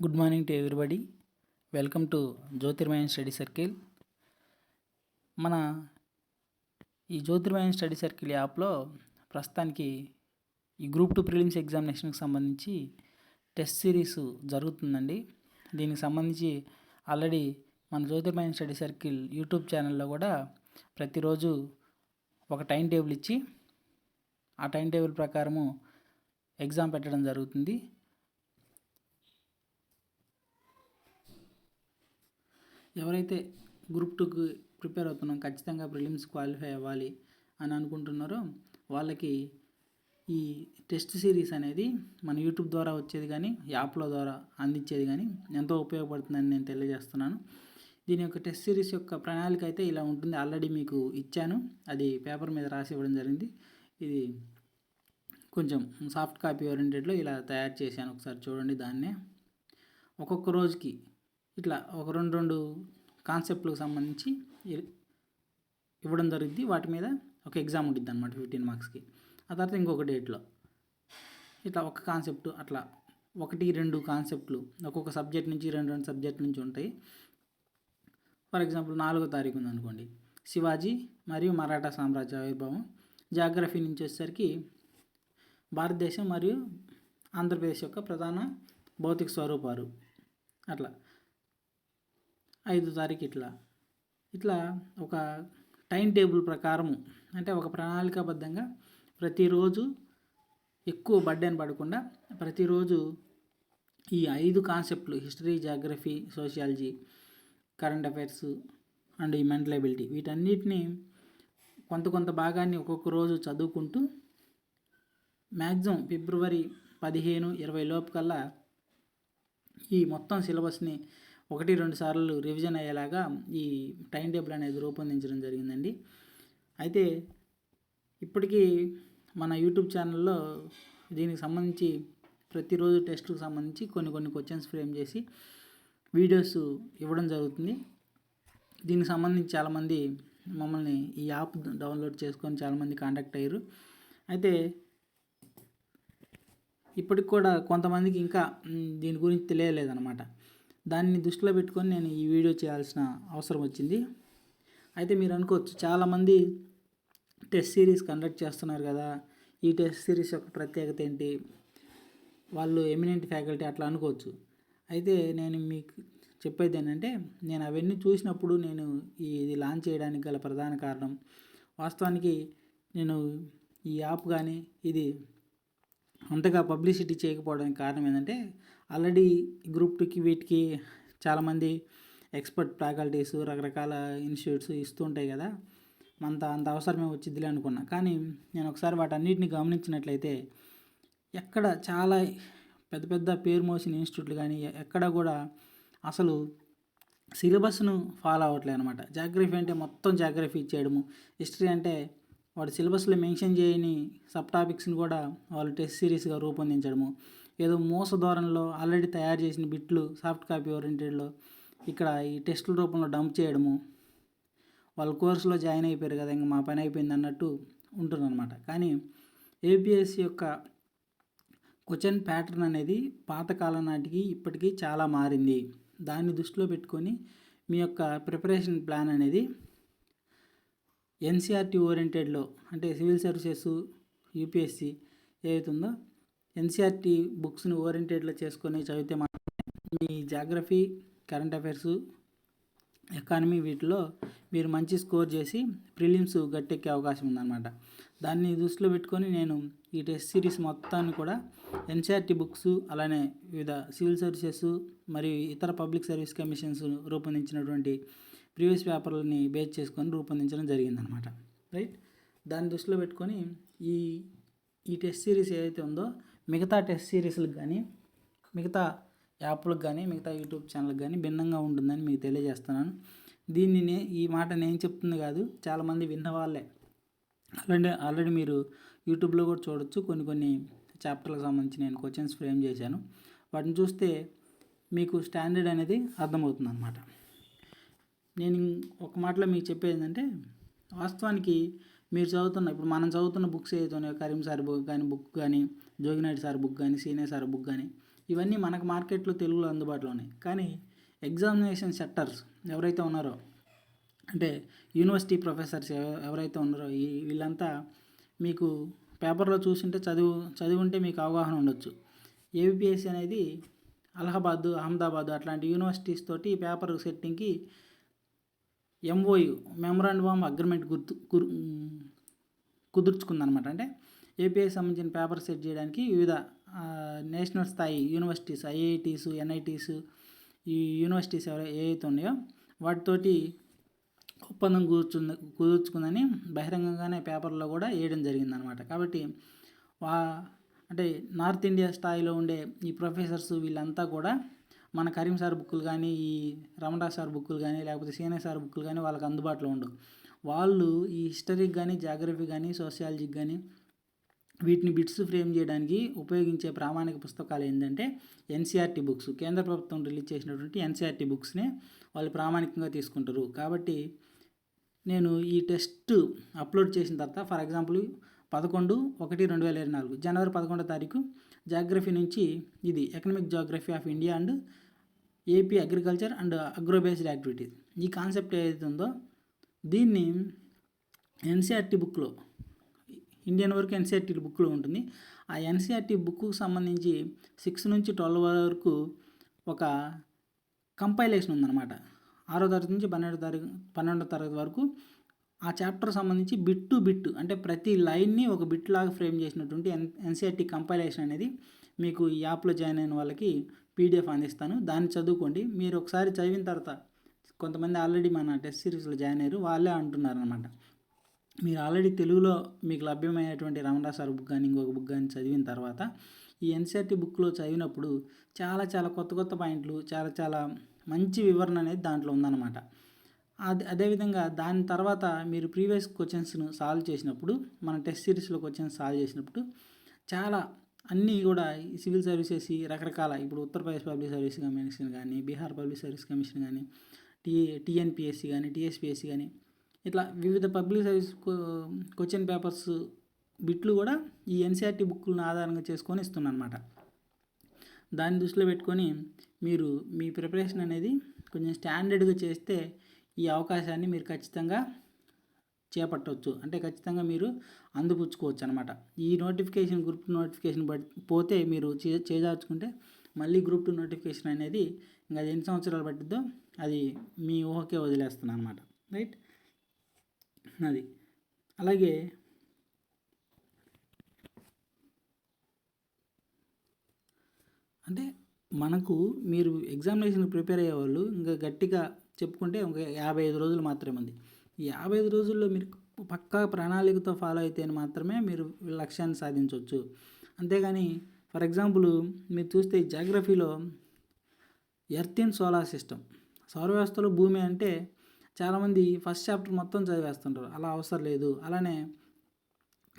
Good morning to everybody. Welcome to Jyotirmayam study circle. మన ఈ జ్యోతిర్మయం study circle యాప్లో ప్రస్తుతానికి ఈ గ్రూప్ టూ ప్రిలిమ్స్ ఎగ్జామినేషన్కి సంబంధించి టెస్ట్ సిరీస్ జరుగుతుందండి. దీనికి సంబంధించి ఆల్రెడీ మన జ్యోతిర్మయం స్టడీ సర్కిల్ యూట్యూబ్ ఛానల్లో కూడా ప్రతిరోజు ఒక టైం టేబుల్ ఇచ్చి ఆ టైం టేబుల్ ప్రకారము ఎగ్జామ్ పెట్టడం జరుగుతుంది. ఎవరైతే గ్రూప్ టూకి ప్రిపేర్ అవుతున్నాం ఖచ్చితంగా ప్రిలిమ్స్ క్వాలిఫై అవ్వాలి అని అనుకుంటున్నారో వాళ్ళకి ఈ టెస్ట్ సిరీస్ అనేది మన యూట్యూబ్ ద్వారా వచ్చేది కానీ యాప్ల ద్వారా అందించేది కానీ ఎంతో ఉపయోగపడుతుందని నేను తెలియజేస్తున్నాను. దీని యొక్క టెస్ట్ సిరీస్ యొక్క ప్రణాళిక అయితే ఇలా ఉంటుంది. ఆల్రెడీ మీకు ఇచ్చాను. అది పేపర్ మీద రాసి ఇవ్వడం జరిగింది. ఇది కొంచెం సాఫ్ట్ కాపీ ఓరియంటెడ్లో ఇలా తయారు చేశాను. ఒకసారి చూడండి దాన్నే. ఒక్కొక్క రోజుకి ఇట్లా ఒక రెండు రెండు కాన్సెప్ట్లకు సంబంధించి ఇవ్వడం జరుగుద్ది. వాటి మీద ఒక ఎగ్జామ్ ఉంటుంది అనమాట ఫిఫ్టీన్ మార్క్స్కి ఆ తర్వాత ఇంకొక డేట్లో ఇట్లా ఒక కాన్సెప్ట్ అట్లా ఒకటి రెండు కాన్సెప్ట్లు ఒక్కొక్క సబ్జెక్ట్ నుంచి రెండు రెండు సబ్జెక్ట్ నుంచి ఉంటాయి. ఫర్ ఎగ్జాంపుల్ నాలుగో తారీఖు ఉందనుకోండి. శివాజీ మరియు మరాఠా సామ్రాజ్య ఆవిర్భావం జాగ్రఫీ నుంచి వచ్చేసరికి భారతదేశం మరియు ఆంధ్రప్రదేశ్ యొక్క ప్రధాన భౌతిక స్వరూపాలు. అట్లా ఐదో తారీఖు ఇట్లా. ఇట్లా ఒక టైం టేబుల్ ప్రకారము అంటే ఒక ప్రణాళికాబద్ధంగా ప్రతిరోజు ఎక్కువ బర్డెన్ పడకుండా ప్రతిరోజు ఈ ఐదు కాన్సెప్ట్లు history geography sociology current affairs and ఈ మెంటల్ ఎబిలిటీ వీటన్నిటిని కొంత కొంత భాగాన్ని ఒక్కొక్క రోజు చదువుకుంటూ మ్యాక్సిమం ఫిబ్రవరి పదిహేను ఇరవై లోపు కల్లా ఈ మొత్తం సిలబస్ని ఒకటి రెండు సార్లు రివిజన్ అయ్యేలాగా ఈ టైం టేబుల్ అనేది రూపొందించడం జరిగిందండి. అయితే ఇప్పటికీ మన యూట్యూబ్ ఛానల్లో దీనికి సంబంధించి ప్రతిరోజు టెస్ట్కి సంబంధించి కొన్ని కొన్ని క్వశ్చన్స్ ఫ్రేమ్ చేసి వీడియోస్ ఇవ్వడం జరుగుతుంది. దీనికి సంబంధించి చాలామంది మమ్మల్ని ఈ యాప్ డౌన్లోడ్ చేసుకొని చాలామంది కాంటాక్ట్ అయ్యారు. అయితే ఇప్పటికి కూడా కొంతమందికి ఇంకా దీని గురించి తెలియలేదన్నమాట. దాన్ని దృష్టిలో పెట్టుకొని నేను ఈ వీడియో చేయాల్సిన అవసరం వచ్చింది. అయితే మీరు అనుకోవచ్చు చాలామంది టెస్ట్ సిరీస్ కండక్ట్ చేస్తున్నారు కదా. ఈ టెస్ట్ సిరీస్ యొక్క ప్రత్యేకత ఏంటి? వాళ్ళు ఎమినెంట్ ఫ్యాకల్టీ అట్లా అనుకోవచ్చు. అయితే నేను మీకు చెప్పేది ఏంటంటే నేను అవన్నీ చూసినప్పుడు నేను ఈ ఇది లాంచ్ చేయడానికి గల ప్రధాన కారణం వాస్తవానికి నేను ఈ యాప్ కానీ ఇది అంతగా పబ్లిసిటీ చేయకపోవడానికి కారణం ఏంటంటే ఆల్రెడీ గ్రూప్ టూకి వీటికి చాలామంది ఎక్స్పర్ట్ ఫ్యాకల్టీస్ రకరకాల ఇన్స్టిట్యూట్స్ ఇస్తూ ఉంటాయి కదా. అంత అంత అవసరమే వచ్చిద్దిలే అనుకున్నా. కానీ నేను ఒకసారి వాటన్నిటిని గమనించినట్లయితే ఎక్కడ చాలా పెద్ద పెద్ద పేరు మోసిన ఇన్స్టిట్యూట్లు కానీ ఎక్కడ కూడా అసలు సిలబస్ను ఫాలో అవ్వట్లేదు అనమాట జాగ్రఫీ అంటే మొత్తం జాగ్రఫీ ఇచ్చేయడము. హిస్టరీ అంటే వాడు సిలబస్లో మెన్షన్ చేయని సబ్ టాపిక్స్ని కూడా వాళ్ళు టెస్ట్ సిరీస్గా రూపొందించడము. ఏదో మూస ధోరణిలో ఆల్రెడీ తయారు చేసిన బిట్లు సాఫ్ట్ కాపీ ఓరియంటెడ్లో ఇక్కడ ఈ టెస్టుల రూపంలో డంప్ చేయడము. వాళ్ళ కోర్సులో జాయిన్ అయిపోయారు కదా ఇంకా మా పని అయిపోయింది అన్నట్టు ఉంటుందన్నమాట. కానీ ఏపీఎస్సి యొక్క క్వశ్చన్ ప్యాటర్న్ అనేది పాతకాలం నాటికి ఇప్పటికీ చాలా మారింది. దాన్ని దృష్టిలో పెట్టుకొని మీ యొక్క ప్రిపరేషన్ ప్లాన్ అనేది ఎన్సీఆర్టీ ఓరియంటెడ్లో అంటే సివిల్ సర్వీసెస్ యూపీఎస్సి ఏదైతుందో ఎన్సీఆర్టీ బుక్స్ని ఓరియంటెడ్లో చేసుకొని చదివితే మాత్రమే మీ జాగ్రఫీ కరెంట్ అఫైర్స్ ఎకానమీ వీటిలో మీరు మంచి స్కోర్ చేసి ప్రిలిమ్స్ గట్టెక్కే అవకాశం ఉందన్నమాట. దాన్ని దృష్టిలో పెట్టుకొని నేను ఈ టెస్ట్ సిరీస్ మొత్తాన్ని కూడా ఎన్సీఆర్టీ బుక్స్ అలానే వివిధ సివిల్ సర్వీసెస్ మరియు ఇతర పబ్లిక్ సర్వీస్ కమిషన్స్ రూపొందించినటువంటి ప్రీవియస్ పేపర్లని బేస్ చేసుకొని రూపొందించడం జరిగిందనమాట రైట్? దాన్ని దృష్టిలో పెట్టుకొని ఈ ఈ టెస్ట్ సిరీస్ ఏదైతే ఉందో మిగతా టెస్ట్ సిరీస్లకు కానీ మిగతా యాప్లకు కానీ మిగతా యూట్యూబ్ ఛానల్కి కానీ భిన్నంగా ఉంటుందని మీకు తెలియజేస్తున్నాను. దీన్ని ఈ మాట నేను చెప్తుంది కాదు చాలామంది విన్నవాళ్ళే ఆల్రెడీ ఆల్రెడీ మీరు యూట్యూబ్లో కూడా చూడొచ్చు. కొన్ని కొన్ని చాప్టర్లకు సంబంధించి నేను క్వశ్చన్స్ ఫ్రేమ్ చేశాను. వాటిని చూస్తే మీకు స్టాండర్డ్ అనేది అర్థమవుతుంది అనమాట నేను ఒక మాటలో మీకు చెప్పేది ఏంటంటే వాస్తవానికి మీరు చదువుతున్న ఇప్పుడు మనం చదువుతున్న బుక్స్ ఏదైతే ఉన్నాయో కరీం సార్ బుక్ కానీ బుక్ కానీ జోగినాయుడు సార్ బుక్ కానీ సీనియర్ సార్ బుక్ కానీ ఇవన్నీ మనకు మార్కెట్లో తెలుగులో అందుబాటులో ఉన్నాయి. కానీ ఎగ్జామినేషన్ సెట్టర్స్ ఎవరైతే ఉన్నారో అంటే యూనివర్సిటీ ప్రొఫెసర్స్ ఎవ- ఎవరైతే ఉన్నారో ఈ వీళ్ళంతా మీకు పేపర్లో చూసింటే చదువు చదివి ఉంటే మీకు అవగాహన ఉండొచ్చు. ఏబిపిఎస్సి అనేది అలహాబాద్ అహ్మదాబాద్ అట్లాంటి యూనివర్సిటీస్ తోటి ఈ పేపర్ సెట్టింగ్కి ఎంఓయు మెమరాండమ్ ఆఫ్ అగ్రిమెంట్ గుర్తు కుదుర్చుకుందనమాట. అంటే ఏపీఐ సంబంధించిన పేపర్ సెట్ చేయడానికి వివిధ నేషనల్ స్థాయి యూనివర్సిటీస్ ఐఐటీస్ ఎన్ఐటీస్ ఈ యూనివర్సిటీస్ ఎవరై ఏవైతే ఉన్నాయో వాటితోటి ఒప్పందం కూర్చుంది కుదుర్చుకుందని బహిరంగంగానే పేపర్లో కూడా వేయడం జరిగిందనమాట. కాబట్టి వా అంటే నార్త్ ఇండియా స్థాయిలో ఉండే ఈ ప్రొఫెసర్స్ వీళ్ళంతా కూడా మన కరీం సార్ బుక్కులు కానీ ఈ రమణా సార్ బుక్కులు కానీ లేకపోతే సీనియర్ సార్ బుక్కులు కానీ వాళ్ళకి అందుబాటులో ఉండవు వాళ్ళు ఈ హిస్టరీకి కానీ జాగ్రఫీ కానీ సోషియాలజీకి కానీ వీటిని బిట్స్ ఫ్రేమ్ చేయడానికి ఉపయోగించే ప్రామాణిక పుస్తకాలు ఏంటంటే ఎన్సీఆర్టీ బుక్స్. కేంద్ర ప్రభుత్వం రిలీజ్ చేసినటువంటి ఎన్సీఆర్టీ బుక్స్నే వాళ్ళు ప్రామాణికంగా తీసుకుంటారు. కాబట్టి నేను ఈ టెస్ట్ అప్లోడ్ చేసిన తర్వాత ఫర్ ఎగ్జాంపుల్ పదకొండు ఒకటి రెండు వేల ఇరవై నాలుగు జనవరి పదకొండో తారీఖు జాగ్రఫీ నుంచి ఇది economic geography of India and AP agriculture and agro based activities. ఈ కాన్సెప్ట్ ఏదైతే ఉందో దీన్ని ఎన్సీఆర్టీ బుక్లో ఇండియన్ వరకు ఎన్సీఆర్టీ బుక్లో ఉంటుంది. ఆ ఎన్సీఆర్టీ బుక్కు సంబంధించి సిక్స్ నుంచి ట్వెల్వ్ వరకు ఒక కంపైలేషన్ ఉందన్నమాట. ఆరో తరగతి నుంచి పన్నెండో తరగతి పన్నెండో తరగతి వరకు ఆ చాప్టర్ సంబంధించి బిట్ టు బిట్ అంటే ప్రతి లైన్ని ఒక బిట్ లాగా ఫ్రేమ్ చేసినటువంటి ఎన్ ఎన్సీఆర్టీ కంపైలేషన్ అనేది మీకు ఈ యాప్లో జాయిన్ అయిన వాళ్ళకి పీడిఎఫ్ అందిస్తాను. దాన్ని చదువుకోండి. మీరు ఒకసారి చదివిన తర్వాత కొంతమంది ఆల్రెడీ మన టెస్ట్ సిరీస్లో జాయిన్ అయ్యారు. వాళ్ళే అంటున్నారు అనమాట మీరు ఆల్రెడీ తెలుగులో మీకు లభ్యమైనటువంటి రమణరాజ్ సార్ బుక్ కానీ ఇంకొక బుక్ కానీ చదివిన తర్వాత ఈ ఎన్సీఆర్టీ బుక్లో చదివినప్పుడు చాలా చాలా కొత్త కొత్త పాయింట్లు చాలా చాలా మంచి వివరణ అనేది దాంట్లో ఉందన్నమాట. అది అదేవిధంగా దాని తర్వాత మీరు ప్రీవియస్ క్వశ్చన్స్ను సాల్వ్ చేసినప్పుడు మన టెస్ట్ సిరీస్లో క్వశ్చన్స్ సాల్వ్ చేసినప్పుడు చాలా అన్నీ కూడా ఈ సివిల్ సర్వీసెస్ ఈ రకరకాల ఇప్పుడు ఉత్తరప్రదేశ్ పబ్లిక్ సర్వీస్ కమిషన్ కానీ బీహార్ పబ్లిక్ సర్వీస్ కమిషన్ కానీ టీ టీఎన్పిఎస్సి కానీ టీఎస్పిఎస్సి కానీ ఇట్లా వివిధ పబ్లిక్ సర్వీస్ క్వశ్చన్ పేపర్స్ బిట్లు కూడా ఈ ఎన్సీఆర్టీ బుక్లను ఆధారంగా చేసుకొని ఇస్తున్నాను దాన్ని దృష్టిలో పెట్టుకొని మీరు మీ ప్రిపరేషన్ అనేది కొంచెం స్టాండర్డ్గా చేస్తే ఈ అవకాశాన్ని మీరు ఖచ్చితంగా చేపట్టవచ్చు అంటే ఖచ్చితంగా మీరు అందిపుచ్చుకోవచ్చు అనమాట ఈ నోటిఫికేషన్ గ్రూప్ నోటిఫికేషన్ బట్ పోతే మీరు చే చేజార్చుకుంటే మళ్ళీ గ్రూప్ టూ నోటిఫికేషన్ అనేది ఇంకా అది ఎన్ని సంవత్సరాలు పట్టిద్దో అది మీ ఊహకే వదిలేస్తున్నాను అనమాట రైట్? అది. అలాగే అంటే మనకు మీరు ఎగ్జామినేషన్ ప్రిపేర్ అయ్యే వాళ్ళు ఇంకా గట్టిగా చెప్పుకుంటే ఒక యాభై ఐదు రోజులు మాత్రమే ఉంది ఈ యాభై ఐదు రోజుల్లో మీరు పక్కా ప్రణాళికతో ఫాలో అయితే మాత్రమే మీరు లక్ష్యాన్ని సాధించవచ్చు. అంతేగాని ఫర్ ఎగ్జాంపుల్ మీరు చూస్తే జాగ్రఫీలో ఎర్త్ ఇన్ సోలార్ సిస్టమ్. సౌర వ్యవస్థలో భూమి అంటే చాలామంది ఫస్ట్ చాప్టర్ మొత్తం చదివేస్తుంటారు. అలా అవసరం లేదు. అలానే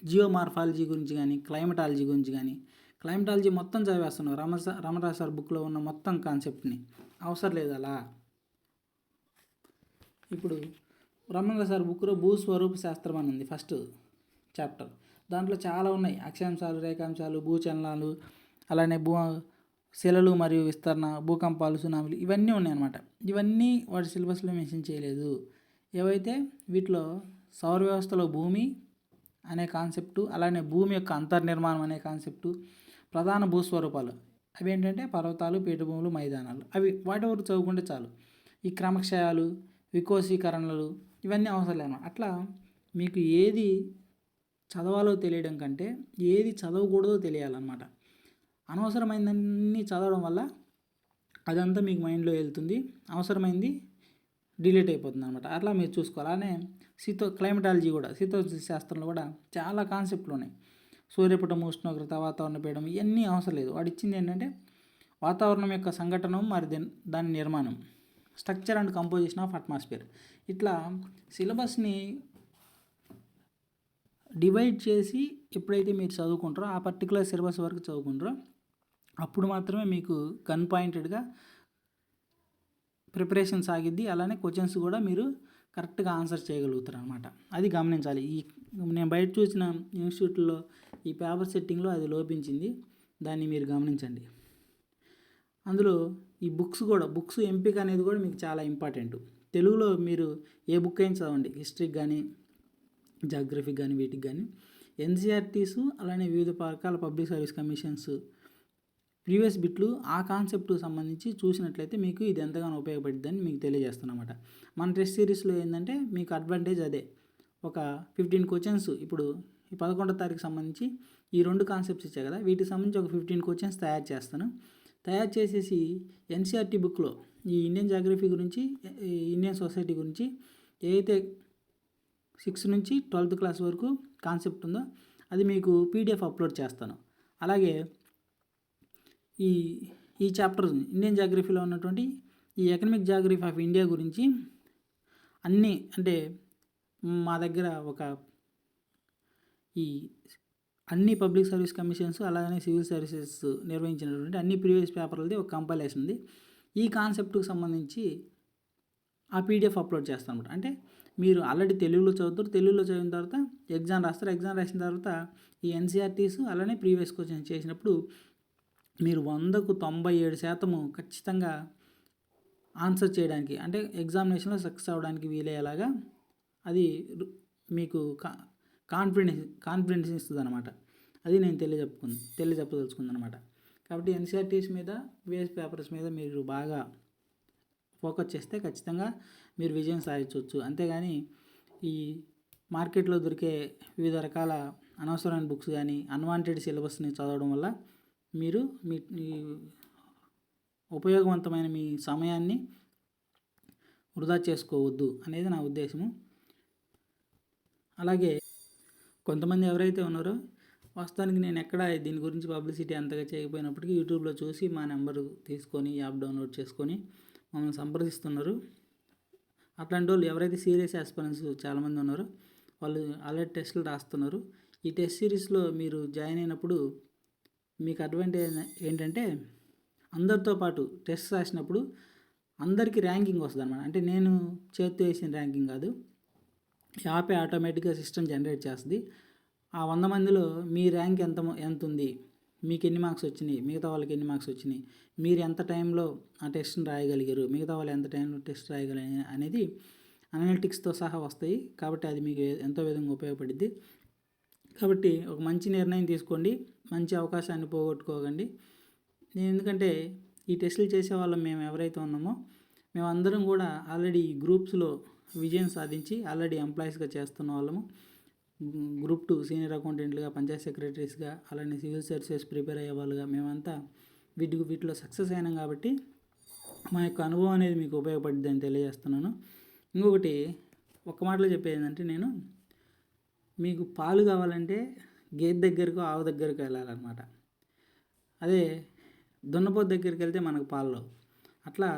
జియో మార్ఫాలజీ గురించి కానీ క్లైమటాలజీ గురించి కానీ క్లైమటాలజీ మొత్తం చదివేస్తున్నారు. రమ రమరాజ్ సార్ బుక్లో ఉన్న మొత్తం కాన్సెప్ట్ని. అవసరం లేదు అలా. ఇప్పుడు రమణ సార్ బుక్లో భూస్వరూప శాస్త్రం అని ఉంది ఫస్ట్ చాప్టర్. దాంట్లో చాలా ఉన్నాయి. అక్షాంశాలు రేఖాంశాలు భూచలనాలు అలానే భూ శిలలు మరియు విస్తరణ భూకంపాలు సునామీలు ఇవన్నీ ఉన్నాయన్నమాట. ఇవన్నీ వాటి సిలబస్లో మెన్షన్ చేయలేదు. ఏవైతే వీటిలో సౌర వ్యవస్థలో భూమి అనే కాన్సెప్టు అలానే భూమి యొక్క అంతర్నిర్మాణం అనే కాన్సెప్టు ప్రధాన భూస్వరూపాలు అవి ఏంటంటే పర్వతాలు పీఠభూములు మైదానాలు. అవి వాటి వరకు చదువుకుంటే చాలు. ఈ క్రమక్షయాలు వికోసీకరణలు ఇవన్నీ అవసరం లేదు అట్లా మీకు ఏది చదవాలో తెలియడం కంటే ఏది చదవకూడదో తెలియాలన్నమాట. అనవసరమైనన్ని చదవడం వల్ల అదంతా మీకు మైండ్లో వెళ్తుంది అవసరమైంది డిలీట్ అయిపోతుంది అనమాట అట్లా మీరు చూసుకోవాలి. అలానే శీతో క్లైమటాలజీ కూడా శీతోష్ణ శాస్త్రంలో కూడా చాలా కాన్సెప్ట్లు ఉన్నాయి. సూర్యపటం ఉష్ణోగ్రత వాతావరణ పీడనం ఇవన్నీ అవసరం లేదు. వాడు ఇచ్చింది ఏంటంటే వాతావరణం యొక్క సంఘటన మరి దాని నిర్మాణం. Structure and composition of atmosphere. ఇట్లా సిలబస్ని డివైడ్ చేసి ఎప్పుడైతే మీరు చదువుకుంటారో ఆ పర్టికులర్ సిలబస్ వరకు చదువుకుంటారో అప్పుడు మాత్రమే మీకు గన్ పాయింటెడ్గా ప్రిపరేషన్ సాగిద్ది. అలానే క్వశ్చన్స్ కూడా మీరు కరెక్ట్గా ఆన్సర్ చేయగలుగుతారు అనమాట అది గమనించాలి. ఈ నేను బయట చూసిన ఇన్స్టిట్యూట్లో ఈ పేపర్ సెట్టింగ్లో అది లోపించింది. దాన్ని మీరు గమనించండి. అందులో ఈ బుక్స్ కూడా బుక్స్ ఎంపిక అనేది కూడా మీకు చాలా ఇంపార్టెంట్. తెలుగులో మీరు ఏ బుక్ అయినా చదవండి. హిస్టరీకి కానీ జాగ్రఫీకి కానీ వీటికి కానీ. ఎన్సీఆర్టీస్ అలానే వివిధ రకాల పబ్లిక్ సర్వీస్ కమిషన్స్ ప్రీవియస్ బిట్లు ఆ కాన్సెప్ట్కి సంబంధించి చూసినట్లయితే మీకు ఇది ఎంతగానో ఉపయోగపడుతుందని మీకు తెలియజేస్తున్నమాట. మన టెస్ట్ సిరీస్లో ఏంటంటే మీకు అడ్వాంటేజ్ అదే. ఒక ఫిఫ్టీన్ క్వశ్చన్స్ ఇప్పుడు ఈ పదకొండో తారీఖు సంబంధించి ఈ రెండు కాన్సెప్ట్స్ ఇచ్చాయి కదా వీటికి సంబంధించి ఒక ఫిఫ్టీన్ క్వశ్చన్స్ తయారు చేస్తాను. తయారు చేసేసి ఎన్సీఆర్టీ బుక్లో ఈ ఇండియన్ జాగ్రఫీ గురించి ఈ ఇండియన్ సొసైటీ గురించి ఏదైతే సిక్స్త్ నుంచి ట్వెల్త్ క్లాస్ వరకు కాన్సెప్ట్ ఉందో అది మీకు పీడిఎఫ్ అప్లోడ్ చేస్తాను. అలాగే ఈ ఈ చాప్టర్ ఇండియన్ జాగ్రఫీలో ఉన్నటువంటి ఈ ఎకనమిక్ జాగ్రఫీ ఆఫ్ ఇండియా గురించి అన్నీ అంటే మా దగ్గర ఒక ఈ అన్ని పబ్లిక్ సర్వీస్ కమిషన్స్ అలాగే సివిల్ సర్వీసెస్ నిర్వహించినటువంటి అన్ని ప్రీవియస్ పేపర్లది ఒక కంపైలేషన్ ఉంది. ఈ కాన్సెప్ట్కి సంబంధించి ఆ పీడిఎఫ్ అప్లోడ్ చేస్తాను అనమాట అంటే మీరు ఆల్రెడీ తెలుగులో చదువుతారు తెలుగులో చదివిన తర్వాత ఎగ్జామ్ రాస్తారు ఎగ్జామ్ రాసిన తర్వాత ఈ ఎన్సీఆర్టీస్ అలానే ప్రీవియస్ క్వశ్చన్ చేసినప్పుడు మీరు వందకు తొంభై ఏడు శాతము ఖచ్చితంగా ఆన్సర్ చేయడానికి అంటే ఎగ్జామినేషన్లో సక్సెస్ అవ్వడానికి వీలయ్యేలాగా అది మీకు కా కాన్ఫిడెన్స్ కాన్ఫిడెన్స్ ఇస్తుంది అనమాట అది నేను తెలియజెప్పుకుంది తెలియజెప్పదలుచుకుంది అనమాట కాబట్టి ఎన్సీఆర్టీస్ మీద వేస్ పేపర్స్ మీద మీరు బాగా ఫోకస్ చేస్తే ఖచ్చితంగా మీరు విజయం సాధించవచ్చు. అంతేగాని ఈ మార్కెట్లో దొరికే వివిధ రకాల అనవసరమైన బుక్స్ కానీ అన్వాంటెడ్ సిలబస్ని చదవడం వల్ల మీరు మీ ఉపయోగవంతమైన మీ సమయాన్ని వృధా చేసుకోవద్దు అనేది నా ఉద్దేశము. అలాగే కొంతమంది ఎవరైతే ఉన్నారో వాస్తవానికి నేను ఎక్కడ దీని గురించి పబ్లిసిటీ అంతగా చేయకపోయినప్పటికీ యూట్యూబ్లో చూసి మా నెంబర్ తీసుకొని యాప్ డౌన్లోడ్ చేసుకొని మమ్మల్ని సంప్రదిస్తున్నారు. అట్లాంటి వాళ్ళు ఎవరైతే సీరియస్ ఆస్పిరెంట్స్ చాలామంది ఉన్నారో వాళ్ళు ఆల్రెడీ టెస్టులు రాస్తున్నారు. ఈ టెస్ట్ సిరీస్లో మీరు జాయిన్ అయినప్పుడు మీకు అడ్వాంటేజ్ ఏంటంటే అందరితో పాటు టెస్ట్ రాసినప్పుడు అందరికీ ర్యాంకింగ్ వస్తుంది అనమాట అంటే నేను చేతితో వేసిన ర్యాంకింగ్ కాదు. యాపే ఆటోమేటిక్గా సిస్టమ్ జనరేట్ చేస్తుంది. ఆ వంద మందిలో మీ ర్యాంక్ ఎంత ఎంత ఉంది? మీకు ఎన్ని మార్క్స్ వచ్చినాయి? మిగతా వాళ్ళకి ఎన్ని మార్క్స్ వచ్చినాయి? మీరు ఎంత టైంలో ఆ టెస్ట్ని రాయగలిగారు? మిగతా వాళ్ళు ఎంత టైంలో టెస్ట్ రాయగలిగారు? అనేది అనలిటిక్స్తో సహా వస్తాయి. కాబట్టి అది మీకు ఎంతో విధంగా ఉపయోగపడుద్ది. కాబట్టి ఒక మంచి నిర్ణయం తీసుకోండి. మంచి అవకాశాన్ని పోగొట్టుకోకండి. నేను ఎందుకంటే ఈ టెస్టులు చేసే వాళ్ళం మేము ఎవరైతే ఉన్నామో మేమందరం కూడా ఆల్రెడీ గ్రూప్స్లో విజయం సాధించి ఆల్రెడీ ఎంప్లాయీస్గా చేస్తున్న వాళ్ళము. గ్రూప్ టూ సీనియర్ అకౌంటెంట్లుగా పంచాయత్ సెక్రటరీస్గా అలానే సివిల్ సర్వీసెస్ ప్రిపేర్ అయ్యే వాళ్ళుగా మేమంతా వీటి వీటిలో సక్సెస్ అయినాం కాబట్టి మా యొక్క అనుభవం అనేది మీకు ఉపయోగపడుద్ది అని తెలియజేస్తున్నాను. ఇంకొకటి ఒక మాటలో చెప్పేది ఏంటంటే నేను మీకు పాలు కావాలంటే గేదె దగ్గరకు ఆవు దగ్గరకు వెళ్ళాలన్నమాట. అదే దున్నపోతు దగ్గరికి వెళ్తే మనకు పాలు అట్లా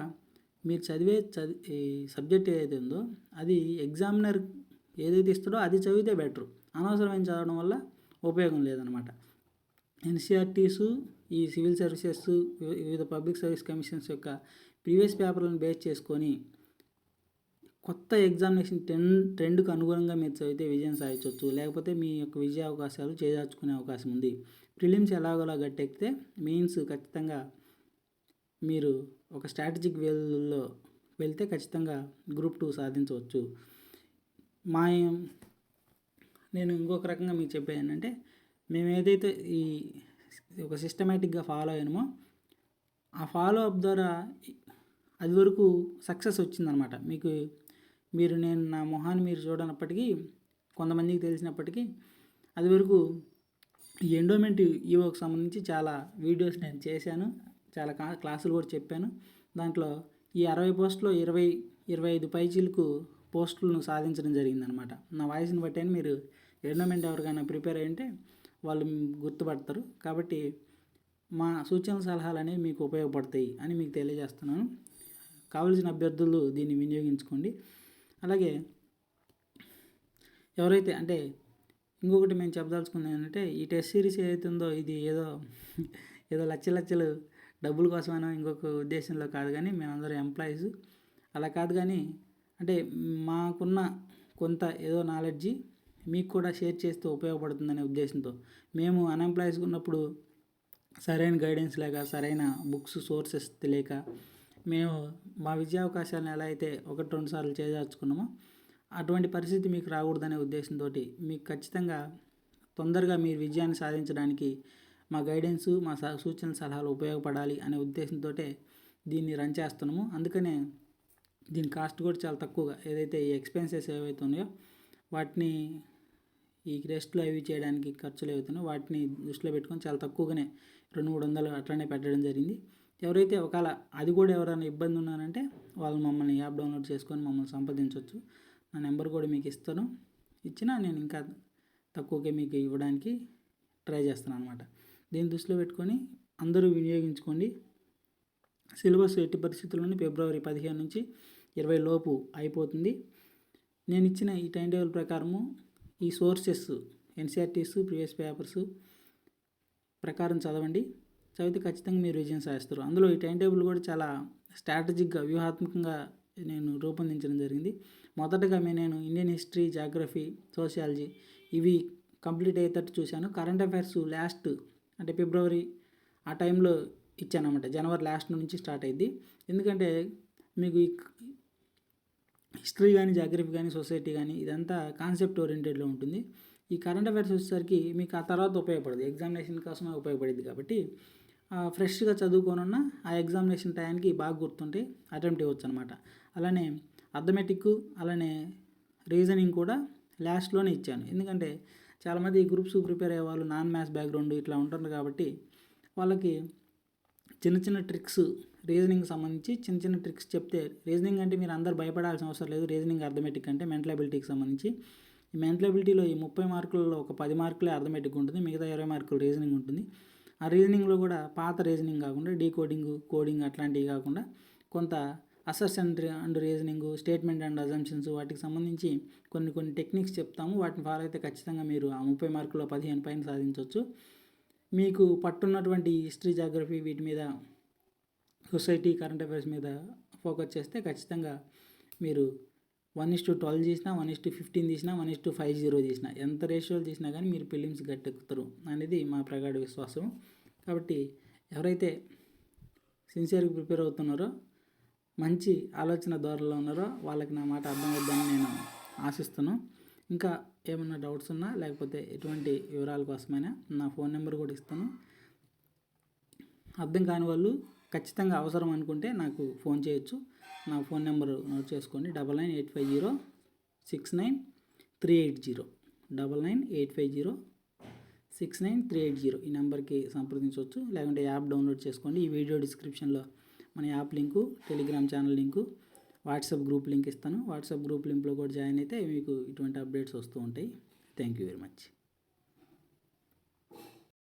మీరు చదివే చది ఈ సబ్జెక్ట్ ఏదైతే ఉందో అది ఎగ్జామినర్ ఏదైతే ఇస్తాడో అది చదివితే బెటర్. అనవసరమైన చదవడం వల్ల ఉపయోగం లేదనమాట ఎన్సీఆర్టీసు ఈ సివిల్ సర్వీసెస్ వివిధ పబ్లిక్ సర్వీస్ కమిషన్స్ యొక్క ప్రీవియస్ పేపర్లను బేస్ చేసుకొని కొత్త ఎగ్జామినేషన్ ట్రెండ్ ట్రెండ్కి అనుగుణంగా మీరు చదివితే విజయం సాధించవచ్చు లేకపోతే మీ యొక్క విజయ అవకాశాలు చేజార్చుకునే అవకాశం ఉంది. ప్రిలిమ్స్ ఎలాగోలా గట్టెక్కితే మెయిన్స్ ఖచ్చితంగా మీరు ఒక స్ట్రాటజిక్ వేలో వెళ్తే ఖచ్చితంగా గ్రూప్ టూ సాధించవచ్చు. మా నేను ఇంకొక రకంగా మీకు చెప్పేది ఏంటంటే మేము ఏదైతే ఈ ఒక సిస్టమేటిక్గా ఫాలో అయినామో ఆ ఫాలో అప్ ద్వారా అది వరకు సక్సెస్ వచ్చిందనమాట. మీకు మీరు నేను నా మొహాన్ని మీరు చూడనప్పటికీ కొంతమందికి తెలిసినప్పటికీ అది వరకు ఈ ఎండోమెంట్ ఈవోకి సంబంధించి చాలా వీడియోస్ నేను చేశాను. చాలా క్లాసులు కూడా చెప్పాను. దాంట్లో ఈ అరవై పోస్టులో ఇరవై ఇరవై ఐదు పైచీలకు పోస్టులను సాధించడం జరిగిందనమాట. నా వాయిస్ని బట్టి అని మీరు ఎండోమెంట్ ఎవరికైనా ప్రిపేర్ అయ్యి వాళ్ళు గుర్తుపడతారు. కాబట్టి మా సూచన సలహాలు అనేవి మీకు ఉపయోగపడతాయి అని మీకు తెలియజేస్తున్నాను. కావలసిన అభ్యర్థులు దీన్ని వినియోగించుకోండి. అలాగే ఎవరైతే అంటే ఇంకొకటి మేము చెప్పదలుచుకున్నది ఏంటంటే ఈ టెస్ట్ సిరీస్ ఏదైతే ఉందో ఇది ఏదో ఏదో లచ్చ లచ్చలు డబ్బుల కోసమైనా ఇంకొక ఉద్దేశంలో కాదు కానీ మేమందరం ఎంప్లాయీస్ అలా కాదు కానీ అంటే మాకున్న కొంత ఏదో నాలెడ్జి మీకు కూడా షేర్ చేస్తూ ఉపయోగపడుతుందనే ఉద్దేశంతో మేము అన్ఎంప్లాయీస్ ఉన్నప్పుడు సరైన గైడెన్స్ లేక సరైన బుక్స్ సోర్సెస్ తెలియక మేము మా విద్యా అవకాశాలను ఎలా అయితే ఒకటి రెండు సార్లు చేజార్చుకున్నామో అటువంటి పరిస్థితి మీకు రాకూడదనే ఉద్దేశంతో మీకు ఖచ్చితంగా తొందరగా మీరు విజయాన్ని సాధించడానికి మా గైడెన్స్ మా సూచన సలహాలు ఉపయోగపడాలి అనే ఉద్దేశంతో దీన్ని రన్ చేస్తున్నాము. అందుకనే దీని కాస్ట్ కూడా చాలా తక్కువగా ఏదైతే ఈ ఎక్స్పెన్సెస్ ఏవైతే ఉన్నాయో వాటిని ఈ రెస్ట్లు అవి చేయడానికి ఖర్చులు అవుతున్నాయో వాటిని దృష్టిలో పెట్టుకొని చాలా తక్కువగానే రెండు మూడు వందలు అట్లనే పెట్టడం జరిగింది. ఎవరైతే ఒకవేళ అది కూడా ఎవరైనా ఇబ్బంది ఉన్నారంటే వాళ్ళు మమ్మల్ని యాప్ డౌన్లోడ్ చేసుకొని మమ్మల్ని సంప్రదించవచ్చు. నా నెంబర్ కూడా మీకు ఇస్తాను. ఇచ్చినా నేను ఇంకా తక్కువకే మీకు ఇవ్వడానికి ట్రై చేస్తాను అనమాట దీన్ని దృష్టిలో పెట్టుకొని అందరూ వినియోగించుకోండి. సిలబస్ ఎట్టి పరిస్థితుల్లోనే ఫిబ్రవరి పదిహేను నుంచి ఇరవై లోపు అయిపోతుంది. నేను ఇచ్చిన ఈ టైం టేబుల్ ప్రకారము ఈ సోర్సెస్ ఎన్సీఆర్టీస్ ప్రీవియస్ పేపర్స్ ప్రకారం చదవండి. చదివితే ఖచ్చితంగా మీరు విజయం సాధిస్తారు. అందులో ఈ టైం టేబుల్ కూడా చాలా స్ట్రాటజిక్గా వ్యూహాత్మకంగా నేను రూపొందించడం జరిగింది. మొదటగా నేను ఇండియన్ హిస్టరీ జాగ్రఫీ సోషియాలజీ ఇవి కంప్లీట్ అయ్యేటట్టు చూశాను. కరెంట్ అఫైర్స్ లాస్ట్ అంటే ఫిబ్రవరి ఆ టైంలో ఇచ్చానమాట జనవరి లాస్ట్ నుంచి స్టార్ట్ అయింది ఎందుకంటే మీకు ఈ హిస్టరీ కానీ జాగ్రఫీ కానీ సొసైటీ కానీ ఇదంతా కాన్సెప్ట్ ఓరియంటెడ్లో ఉంటుంది. ఈ కరెంట్ అఫైర్స్ వచ్చేసరికి మీకు ఆ తర్వాత ఉపయోగపడదు. ఎగ్జామినేషన్ కోసమే ఉపయోగపడింది కాబట్టి ఫ్రెష్గా చదువుకోనున్న ఆ ఎగ్జామినేషన్ టైంకి బాగా గుర్తుంటే అటెంప్ట్ ఇవ్వచ్చు అనమాట అలానే అథమెటిక్ అలానే రీజనింగ్ కూడా లాస్ట్లోనే ఇచ్చాను. ఎందుకంటే చాలామంది గ్రూప్స్ ప్రిపేర్ అయ్యే వాళ్ళు నాన్ మ్యాథ్స్ బ్యాక్గ్రౌండ్ ఇట్లా ఉంటుంది కాబట్టి వాళ్ళకి చిన్న చిన్న ట్రిక్స్ రీజనింగ్ సంబంధించి చిన్న చిన్న ట్రిక్స్ చెప్తే రీజనింగ్ అంటే మీరు అందరు భయపడాల్సిన అవసరం లేదు. రీజనింగ్ అర్థమెటిక్ అంటే మెంటల్ అబిలిటీకి సంబంధించి. ఈ మెంటల్ అబిలిటీలో ఈ ముప్పై మార్కులలో ఒక పది మార్కులే అర్థమెటిక్ ఉంటుంది. మిగతా ఇరవై మార్కులు రీజనింగ్ ఉంటుంది. ఆ రీజనింగ్లో కూడా పాత రీజనింగ్ కాకుండా డీకోడింగ్ కోడింగ్ అట్లాంటివి కాకుండా కొంత assertion and reasoning statement and assumptions వాటికి సంబంధించి కొన్ని కొన్ని టెక్నిక్స్ చెప్తాము. వాటిని ఫాలో అయితే ఖచ్చితంగా మీరు ఆ ముప్పై మార్కుల్లో పదిహేను పైన సాధించవచ్చు. మీకు పట్టున్నటువంటి హిస్టరీ జాగ్రఫీ వీటి మీద సొసైటీ కరెంట్ అఫైర్స్ మీద ఫోకస్ చేస్తే ఖచ్చితంగా మీరు వన్ ఇస్ టు ట్వెల్వ్ చేసినా వన్ ఇస్ టు ఫిఫ్టీన్ తీసినా one is to five zero తీసినా ఎంత రేషియోలు తీసినా కానీ మీరు ఫిలిమ్స్ గట్టెక్కుతారు అనేది మా ప్రగాఢ విశ్వాసం. కాబట్టి ఎవరైతే సిన్సియర్గా ప్రిపేర్ అవుతున్నారో మంచి ఆలోచన ధోరణిలో ఉన్నారో వాళ్ళకి నా మాట అర్థమవుద్దని నేను ఆశిస్తున్నాను ఇంకా ఏమన్నా డౌట్స్ ఉన్నా లేకపోతే ఎటువంటి వివరాల కోసమైనా నా ఫోన్ నెంబర్ కూడా ఇస్తాను. అర్థం కాని వాళ్ళు ఖచ్చితంగా అవసరం అనుకుంటే నాకు ఫోన్ చేయొచ్చు. నా ఫోన్ నెంబర్ నోట్ చేసుకోండి. Double nine eight five zero six nine three eight zero. Double nine eight five zero six nine three eight zero. ఈ నెంబర్కి సంప్రదించవచ్చు. లేకుంటే యాప్ డౌన్లోడ్ చేసుకోండి. ఈ వీడియో డిస్క్రిప్షన్లో మన app link telegram channel link WhatsApp group link ఇస్తాను. WhatsApp group లింక్లో కూడా జాయిన్ అయితే మీకు ఇటువంటి అప్డేట్స్ వస్తూ ఉంటాయి. Thank you very much.